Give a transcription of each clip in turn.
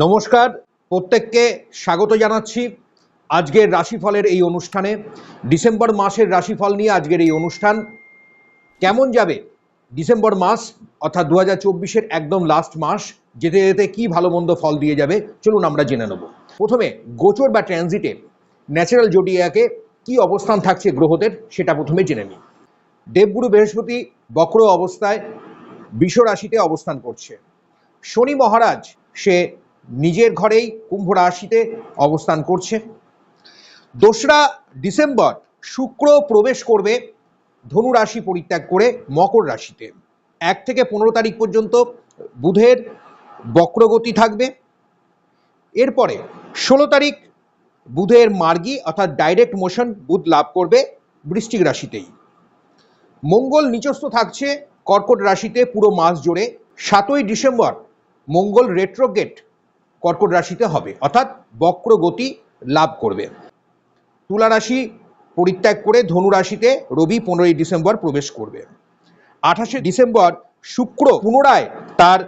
নমস্কার, প্রত্যেককে স্বাগত জানাচ্ছি আজকের রাশিফলের এই অনুষ্ঠানে। ডিসেম্বর মাসের রাশিফল নিয়ে আজকের এই অনুষ্ঠান। কেমন যাবে ডিসেম্বর মাস, অর্থাৎ দু হাজার একদম লাস্ট মাস, যেতে যেতে কী ভালো মন্দ ফল দিয়ে যাবে, চলুন আমরা জেনে নেব। প্রথমে, গোচর বা ট্রানজিটে ন্যাচারাল জোডিয়াকে কি অবস্থান থাকছে গ্রহদের, সেটা প্রথমে জেনে নিই। দেবগুরু বৃহস্পতি বক্র অবস্থায়, বিষ রাশিতে অবস্থান করছে। শনি মহারাজ, সে নিজের ঘরেই কুম্ভ রাশিতে অবস্থান করছে। দোসরা ডিসেম্বর শুক্র প্রবেশ করবে ধনু রাশি পরিত্যাগ করে মকর রাশিতে। এক থেকে পনেরো তারিখ পর্যন্ত বুধের বক্রগতি থাকবে। এরপরে ষোলো তারিখ বুধের মার্গী অর্থাৎ ডাইরেক্ট মোশন বুধ লাভ করবে বৃষ্টিক রাশিতেই। মঙ্গল নিচস্থ থাকছে কর্কট রাশিতে পুরো মাস জুড়ে। সাতই ডিসেম্বর মঙ্গল রেট্রোগেট কর্কট রাশিতে হবে, অর্থাৎ বক্র গতি লাভ করবে। তুলা রাশি পরিত্যাগ করে ধনু রাশিতে রবি পনেরোই ডিসেম্বর প্রবেশ করবে। আঠাশে ডিসেম্বর শুক্র পুনরায় তার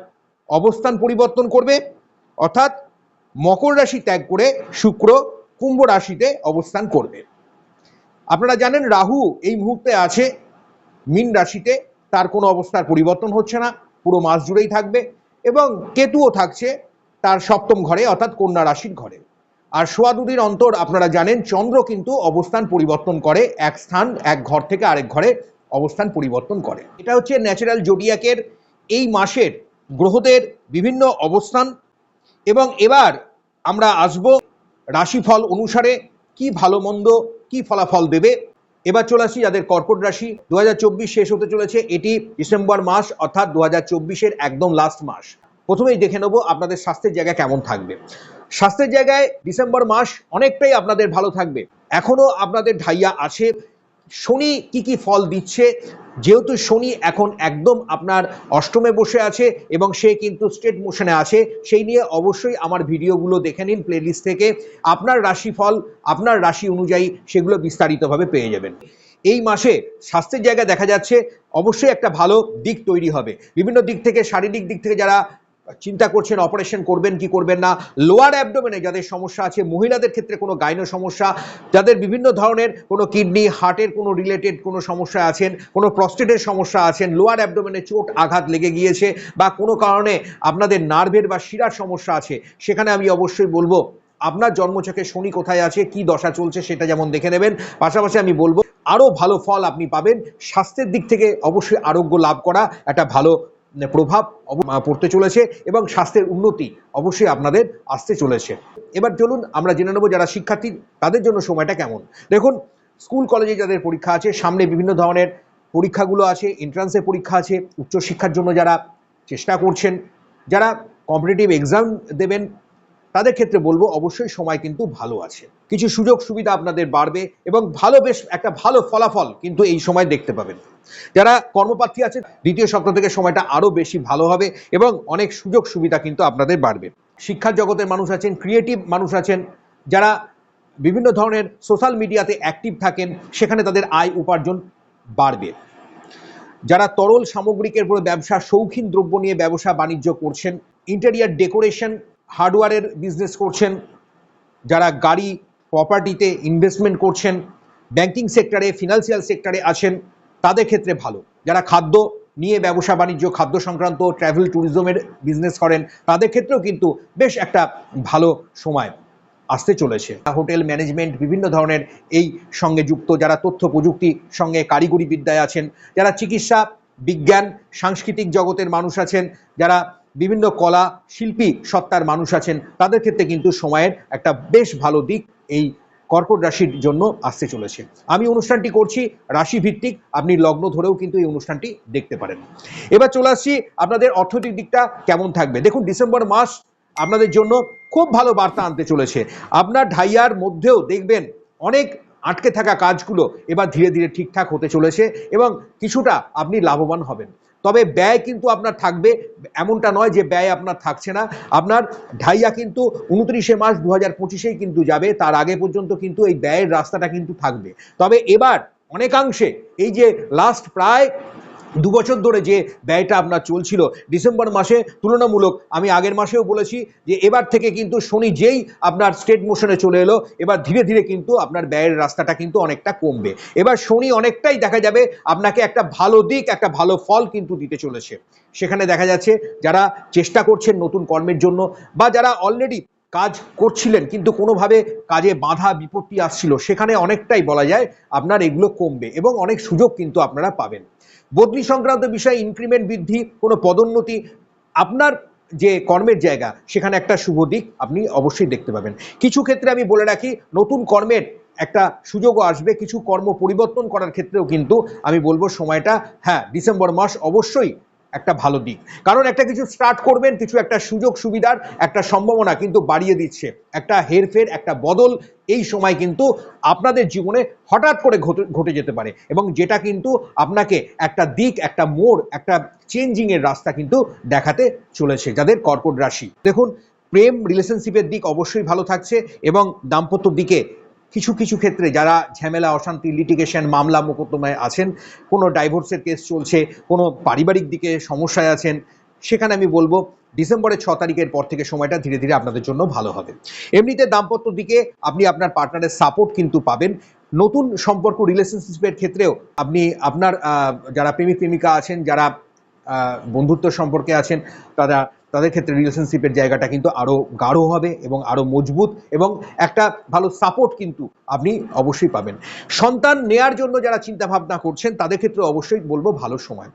অবস্থান পরিবর্তন করবে, অর্থাৎ মকর রাশি ত্যাগ করে শুক্র কুম্ভ রাশিতে অবস্থান করবে। আপনারা জানেন রাহু এই মুহূর্তে আছে, মীন রাশিতে তার কোনো অবস্থার পরিবর্তন হচ্ছে না, পুরো মাস জুড়েই থাকবে এবং কেতুও থাকছে তার সপ্তম ঘরে, অর্থাৎ কন্যা রাশির ঘরে। আর সোয়া দুদিন অন্তর, আপনারা জানেন, চন্দ্র কিন্তু অবস্থান পরিবর্তন করে, এক স্থান, এক ঘর থেকে আরেক ঘরে অবস্থান পরিবর্তন করে। এটা হচ্ছে ন্যাচারাল জোডিয়াকের এই মাসের গ্রহদের বিভিন্ন অবস্থান। এবং এবার আমরা আসব রাশিফল অনুসারে, কি ভালো মন্দ, কি ফলাফল দেবে। এবার চলে আসি যাদের কর্কট রাশি। দু হাজার চব্বিশ শেষ হতে চলেছে, এটি ডিসেম্বর মাস, অর্থাৎ দু হাজার একদম লাস্ট মাস। প্রথমেই দেখে নেব আপনাদের স্বাস্থ্যের জায়গা কেমন থাকবে। স্বাস্থ্যের জায়গায় ডিসেম্বর মাস অনেকটাই আপনাদের ভালো থাকবে। এখনও আপনাদের ঢাইয়া আছে। শনি কি কি ফল দিচ্ছে? যেহেতু শনি এখন একদম আপনার অষ্টমে বসে আছে এবং সে কিন্তু স্টেট মোশনে আছে, সেই নিয়ে অবশ্যই আমার ভিডিওগুলো দেখে নিন প্লেলিস্ট থেকে। আপনার রাশিফল, আপনার রাশি অনুযায়ী সেগুলো বিস্তারিতভাবে পেয়ে যাবেন। এই মাসে স্বাস্থ্যের জায়গায় দেখা যাচ্ছে, অবশ্যই একটা ভালো দিক তৈরি হবে। বিভিন্ন দিক থেকে, শারীরিক দিক থেকে যারা চিন্তা করছেন অপারেশন করবেন, কি করবেন না? লোয়ার অ্যাবডোমেনে যাদের সমস্যা আছে, মহিলাদের ক্ষেত্রে কোনো গাইনো সমস্যা, যাদের বিভিন্ন ধরনের কোনো কিডনি হার্টের কোনো রিলেটেড কোনো সমস্যা আছেন, কোনো প্রস্টেটের সমস্যা আছেন লোয়ার অ্যাবডোমেনে চোট, আঘাত লেগে গিয়েছে বা কোনো কারণে আপনাদের নার্ভের বা শিরার সমস্যা আছে, সেখানে আমি অবশ্যই বলব, আপনার জন্মচকে শনি কোথায় আছে, কি দশা চলছে সেটা যেমন দেখে নেবেন, পাশাপাশি আমি বলব আরও ভালো ফল আপনি পাবেন, স্বাস্থ্যের দিক থেকে অবশ্যই আরোগ্য লাভ করা একটা ভালো প্রভাব পড়তে চলেছে এবং স্বাস্থ্যের উন্নতি অবশ্যই আপনাদের আসতে চলেছে। এবার চলুন আমরা জেনে নেব যারা শিক্ষার্থী, তাদের জন্য সময়টা কেমন? দেখুন, স্কুল, কলেজে যাদের পরীক্ষা আছে, সামনে বিভিন্ন ধরনের পরীক্ষাগুলো আছে এন্ট্রান্সের পরীক্ষা আছে, উচ্চশিক্ষার জন্য যারা চেষ্টা করছেন, যারা কম্পিটিটিভ এক্সাম দেবেন তাদের ক্ষেত্রে বলব অবশ্যই সময় কিন্তু ভালো আছে। কিছু সুযোগ সুবিধা আপনাদের বাড়বে এবং ভালো বেশ একটা ভালো ফলাফল কিন্তু এই সময় দেখতে পাবেন। যারা কর্মপ্রার্থী আছে দ্বিতীয় সপ্তাহ থেকে সময়টা আরও বেশি ভালো হবে এবং অনেক সুযোগ সুবিধা কিন্তু আপনাদের বাড়বে। শিক্ষার জগতের মানুষ আছেন ক্রিয়েটিভ মানুষ আছেন, যারা বিভিন্ন ধরনের সোশ্যাল মিডিয়াতে অ্যাক্টিভ থাকেন, সেখানে তাদের আয় উপার্জন বাড়বে। যারা তরল সামগ্রিকের উপরে ব্যবসা, শৌখিন দ্রব্য নিয়ে ব্যবসা, বাণিজ্য করছেন ইন্টেরিয়ার ডেকোরেশন হার্ডওয়্যারের বিজনেস করছেন, যারা গাড়ি প্রপার্টিতে ইনভেস্টমেন্ট করছেন ব্যাংকিং সেক্টরে ফিনান্সিয়াল সেক্টরে আছেন, তাদের ক্ষেত্রে ভালো। যারা খাদ্য নিয়ে ব্যবসা, বাণিজ্য, খাদ্য সংক্রান্ত ট্রাভেল ট্যুরিজমের বিজনেস করেন, তাদের ক্ষেত্রেও কিন্তু বেশ একটা ভালো সময় আসতে চলেছে। হোটেল ম্যানেজমেন্ট বিভিন্ন ধরনের এই সঙ্গে যুক্ত, যারা তথ্য প্রযুক্তি সঙ্গে কারিগরি বিদ্যায় আছেন, যারা চিকিৎসা, বিজ্ঞান, সাংস্কৃতিক জগতের মানুষ আছেন, যারা বিভিন্ন কলা শিল্পী সত্তার মানুষ আছেন। তাদের ক্ষেত্রে কিন্তু সময়ের একটা বেশ ভালো দিক এই কর্কট রাশির জন্য আসতে চলেছে। আমি অনুষ্ঠানটি করছি রাশি ভিত্তিক আপনি লগ্ন ধরেও কিন্তু এই অনুষ্ঠানটি দেখতে পারেন। এবার চলে আসছি আপনাদের অর্থনৈতিক দিকটা কেমন থাকবে? দেখুন, ডিসেম্বর মাস আপনাদের জন্য খুব ভালো বার্তা আনতে চলেছে। আপনার ঢাইয়ার মধ্যেও দেখবেন অনেক আটকে থাকা কাজগুলো এবার ধীরে ধীরে ঠিকঠাক হতে চলেছে এবং কিছুটা আপনি লাভবান হবেন। তবে ব্যয় কিন্তু আপনার থাকবে, এমনটা নয় যে ব্যয় আপনার থাকছে না। আপনার ঢাইয়া কিন্তু উনত্রিশে মার্চ দু হাজার পঁচিশেই কিন্তু যাবে, তার আগে পর্যন্ত কিন্তু এই ব্যয়ের রাস্তাটা কিন্তু থাকবে। তবে এবার অনেকাংশে এই যে লাস্ট প্রায় দু বছর ধরে যে ব্যয়টা আপনার চলছিল, ডিসেম্বর মাসে তুলনামূলক, আমি আগের মাসেও বলেছি যে এবার থেকে কিন্তু শনি যেই আপনার স্টেট মোশনে চলে এলো, এবার ধীরে ধীরে কিন্তু আপনার ব্যয়ের রাস্তাটা কিন্তু অনেকটা কমবে। এবার শনি অনেকটাই দেখা যাবে আপনাকে একটা ভালো দিক, একটা ভালো ফল কিন্তু দিতে চলেছে। সেখানে দেখা যাচ্ছে যারা চেষ্টা করছেন নতুন কর্মের জন্য বা যারা অলরেডি কাজ করছিলেন, কিন্তু কোনোভাবে কাজে বাধা, বিপত্তি আসছিল। সেখানে অনেকটাই বলা যায় আপনার এগুলো কমবে এবং অনেক সুযোগ কিন্তু আপনারা পাবেন। বদলি সংক্রান্ত বিষয়ে ইনক্রিমেন্ট বৃদ্ধি, কোনো পদোন্নতি, আপনার যে কর্মের জায়গা, সেখানে একটা শুভ দিক আপনি অবশ্যই দেখতে পাবেন। কিছু ক্ষেত্রে আমি বলে রাখি, নতুন কর্মের একটা সুযোগও আসবে, কিছু কর্ম পরিবর্তন করার ক্ষেত্রেও কিন্তু আমি বলব সময়টা হ্যাঁ ডিসেম্বর মাস অবশ্যই একটা ভালো দিক। কারণ একটা কিছু স্টার্ট করবেন, কিছু একটা সুযোগ সুবিধার একটা সম্ভাবনা কিন্তু বাড়িয়ে দিচ্ছে। একটা হেরফের, একটা বদল এই সময় কিন্তু আপনাদের জীবনে হঠাৎ করে ঘটে যেতে পারে। এবং যেটা কিন্তু আপনাকে একটা দিক, একটা মোড়, একটা চেঞ্জিং এর রাস্তা কিন্তু দেখাতে চলেছে যাদের কর্কট রাশি। দেখুন, প্রেম রিলেশনশিপের দিক অবশ্যই ভালো থাকছে এবং দাম্পত্য দিকে কিছু কিছু ক্ষেত্রে যারা ঝামেলা, অশান্তি লিটিগেশন মামলা মোকদ্দমায় আছেন, কোনো ডাইভোর্সের কেস চলছে, কোনো পারিবারিক দিকে সমস্যায় আছেন, সেখানে আমি বলব ডিসেম্বরের ছ তারিখের পর থেকে সময়টা ধীরে ধীরে আপনাদের জন্য ভালো হবে। এমনিতে দাম্পত্য দিকে আপনি আপনার পার্টনারের সাপোর্ট কিন্তু পাবেন। নতুন সম্পর্ক রিলেশনশিপের ক্ষেত্রেও আপনি আপনার যারা প্রেমিক প্রেমিকা আছেন, যারা বন্ধুত্ব সম্পর্কে আছেন, তারা তাদের ক্ষেত্রে রিলেশনশিপের জায়গাটা কিন্তু আরও গাঢ় হবে এবং আরও মজবুত এবং একটা ভালো সাপোর্ট কিন্তু আপনি অবশ্যই পাবেন। সন্তান নেয়ার জন্য যারা চিন্তা ভাবনা করছেন, তাদের ক্ষেত্রে অবশ্যই বলব ভালো সময়।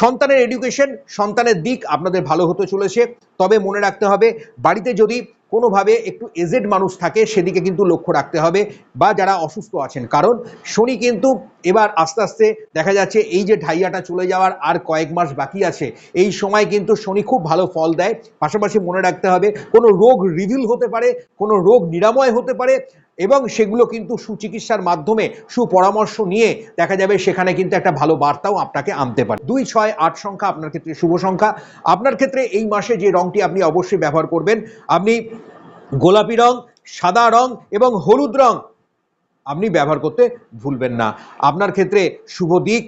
সন্তানের এডুকেশন সন্তানের দিক আপনাদের ভালো হতে চলেছে। তবে মনে রাখতে হবে, বাড়িতে যদি কোনোভাবে একটু এজেড মানুষ থাকে, সেদিকে কিন্তু লক্ষ্য রাখতে হবে বা যারা অসুস্থ আছেন। কারণ শনি কিন্তু এবার আস্তে আস্তে দেখা যাচ্ছে এই যে ঢাইয়াটা চলে যাওয়ার আর কয়েক মাস বাকি আছে, এই সময় কিন্তু শনি খুব ভালো ফল দেয়। পাশাপাশি মনে রাখতে হবে, কোনো রোগ রিভিল হতে পারে, কোনো রোগ নিরাময় হতে পারে এবং সেগুলো কিন্তু সুচিকিৎসার মাধ্যমে সুপরামর্শ নিয়ে দেখা যাবে সেখানে কিন্তু একটা ভালো বার্তাও আপনাকে আনতে পারে। দুই, ছয়, আট সংখ্যা আপনার ক্ষেত্রে শুভ সংখ্যা। আপনার ক্ষেত্রে এই মাসে যে রংটি আপনি অবশ্যই ব্যবহার করবেন, আপনি গোলাপি রং, সাদা রং এবং হলুদ রং আপনি ব্যবহার করতে ভুলবেন না। আপনার ক্ষেত্রে শুভ দিক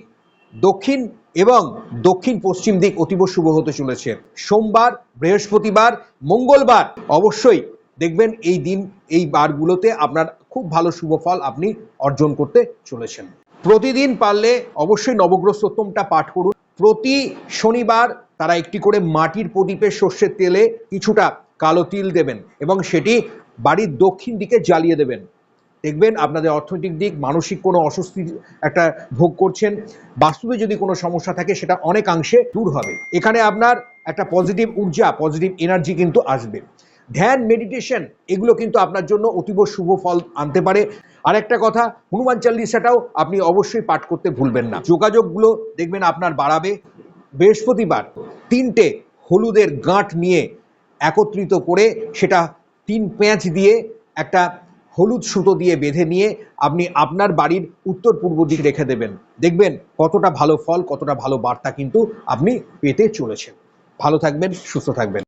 দক্ষিণ এবং দক্ষিণ পশ্চিম দিক অতীব শুভ হতে চলেছে। সোমবার, বৃহস্পতিবার, মঙ্গলবার অবশ্যই দেখবেন এই দিন, এই বারগুলোতে আপনার খুব ভালো শুভ ফল আপনি অর্জন করতে চলেছেন। প্রতিদিন পারলে অবশ্যই নবগ্রহ পাঠ করুন। প্রতি শনিবার তারা একটি করে মাটির প্রদীপের সর্ষের তেলে কিছুটা কালো তিল দেবেন এবং সেটি বাড়ির দক্ষিণ দিকে জ্বালিয়ে দেবেন। দেখবেন আপনাদের অর্থনৈতিক দিক, মানসিক কোনো অস্বস্তি একটা ভোগ করছেন, বাস্তুতে যদি কোনো সমস্যা থাকে সেটা অনেকাংশে দূর হবে। এখানে আপনার একটা পজিটিভ ঊর্জা পজিটিভ এনার্জি কিন্তু আসবে। ধ্যান মেডিটেশন এগুলো কিন্তু আপনার জন্য অতীব শুভ ফল আনতে পারে। আর একটা কথা, হনুমান চাল্লিশাটাও আপনি অবশ্যই পাঠ করতে ভুলবেন না। যোগাযোগগুলো দেখবেন আপনার বাড়াবে। বৃহস্পতিবার তিনটে হলুদের গাঁট নিয়ে একত্রিত করে সেটা তিন পেঁয়াজ দিয়ে একটা হলুদ সুতো দিয়ে বেঁধে নিয়ে আপনি আপনার বাড়ির উত্তর পূর্ব দিক রেখে দেবেন। দেখবেন কতটা ভালো ফল, কতটা ভালো বার্তা কিন্তু আপনি পেতে চলেছেন। ভালো থাকবেন, সুস্থ থাকবেন।